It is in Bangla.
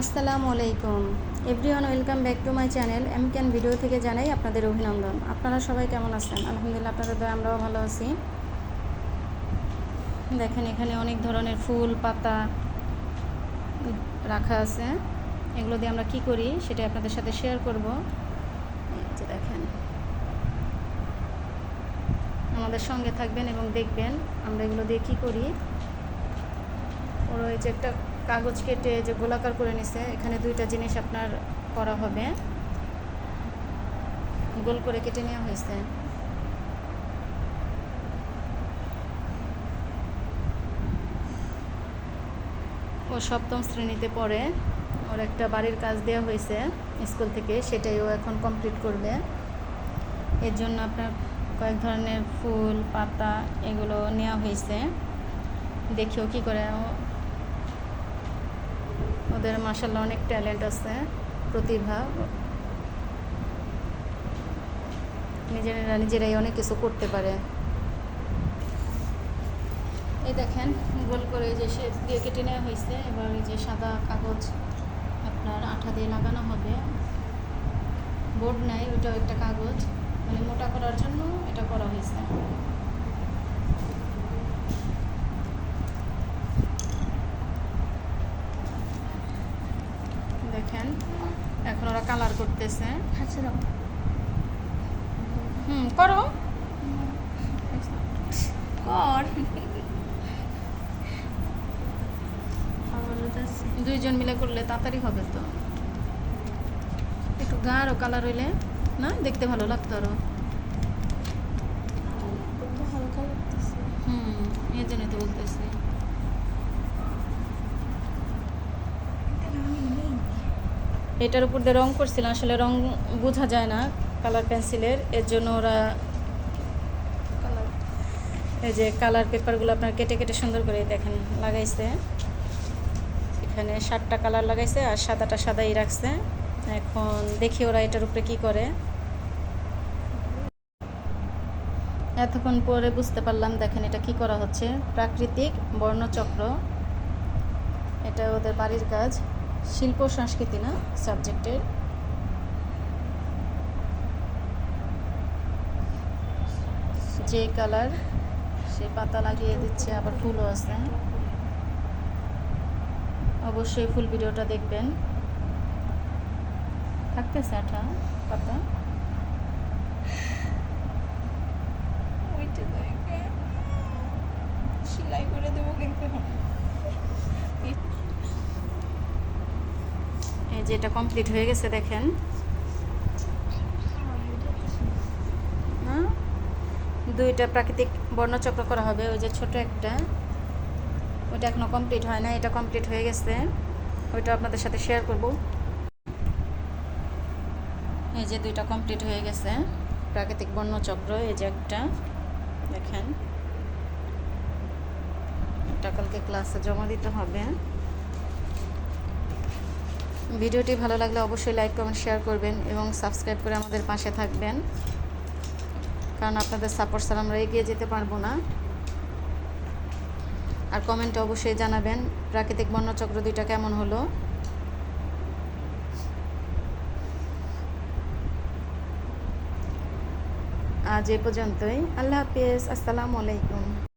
আসসালামু আলাইকুম। Everyone, welcome back to my channel M ক্যান ভিডিও থেকে জানাই আপনাদের অভিনন্দন। আপনারা সবাই কেমন আছেন? আলহামদুলিল্লাহ, আপনাদের দয়া, আমরাও ভালো আছি। দেখেন, এখানে অনেক ধরনের ফুল, পাতা রাখা আছে। এগুলো দিয়ে আমরা কি করি, সেটা আপনাদের সাথে শেয়ার করব। যে দেখেন। আমাদের সঙ্গে থাকবেন এবং দেখবেন আমরা এগুলো দিয়ে কি করি। ওর যে একটা কাগজ কেটে যে গোলাকার করে নিছে, এখানে দুইটা জিনিস আপনার করা হবে। গোল করে কেটে নেওয়া হয়েছে। ও সপ্তম শ্রেণীতে পড়ে। ওর একটা বাড়ির কাজ দেওয়া হয়েছে স্কুল থেকে, সেটাই ও এখন কমপ্লিট করবে। এর জন্য আপনার কয়েক ধরনের ফুল, পাতা, এগুলো নেওয়া হয়েছে। দেখিও কি করে। ও ওদের মাসাল্লাহ অনেক ট্যালেন্ট আছে, প্রতিভা। নিজেরা, নিজেরাই অনেক কিছু করতে পারে। এই দেখেন গোল করে যে শেপ দিয়ে কেটে নেওয়া হয়েছে, এবার এই যে সাদা কাগজ আপনার আঠা দিয়ে লাগানো হবে। বোর্ড নাই, ওইটাও একটা কাগজ। মানে মোটা করার জন্য এটা করা হয়েছে দেখেন এখন ওরা কালার করতেছে। হুম করো। কর। দুইজন মিলে করলে তাড়াতাড়ি হবে তো। একটু গাঢ় কালার হইলে না দেখতে ভালো লাগতো আরও। হুম এই জন্যই তো বলতেছি। এটার উপর দিয়ে রং করছিলাম, আসলে রং বোঝা যায় না কালার পেন্সিলের এর। জন্য ওরা এই যে কালার পেপারগুলো আপনার কেটে কেটে সুন্দর করে দেখেন, লাগাইছে। এখানে সাতটা কালার লাগাইছে আর সাদাটা সাদাই রাখছে। এখন দেখি ওরা এটার উপরে কি করে। এতক্ষণ পরে বুঝতে পারলাম, দেখেন এটা কি করা হচ্ছে। প্রাকৃতিক বর্ণচক্র। এটা ওদের বাড়ির কাজ। শিল্প সংস্কৃতি না সাবজেক্টের? যে কালার, সে পাতা লাগিয়ে দিচ্ছে, আবার ফুলও আছে। অবশ্যই ফুল ভিডিওটা দেখবেন। থাকতেছে আঠা পাতা? সেলাই করে দেবো কিন্তু এই যে এটা কমপ্লিট হয়ে গেছে, দেখেন। হ্যাঁ? দুইটা প্রাকৃতিক বর্ণচক্র করা হবে, ওই যে ছোট একটা। ওইটা এখনও কমপ্লিট হয় না এটা কমপ্লিট হয়ে গেছে। ওইটা আপনাদের সাথে শেয়ার করব। এই যে দুইটা কমপ্লিট হয়ে গেছে, প্রাকৃতিক বর্ণচক্র, এই যে একটা। দেখেন। এটা কালকে ক্লাসে জমা দিতে হবে। ভিডিওটি ভালো লাগলে অবশ্যই লাইক, কমেন্ট, শেয়ার করবেন এবং সাবস্ক্রাইব করে আমাদের পাশে থাকবেন। কারণ আপনাদের সাপোর্ট ছাড়া আমরা এগিয়ে যেতে পারব না। আর কমেন্টে অবশ্যই জানাবেন, প্রাকৃতিক বর্ণচক্র দুইটা কেমন হলো? আজ এ পর্যন্তই। আল্লাহ হাফিজ, আসসালামু আলাইকুম।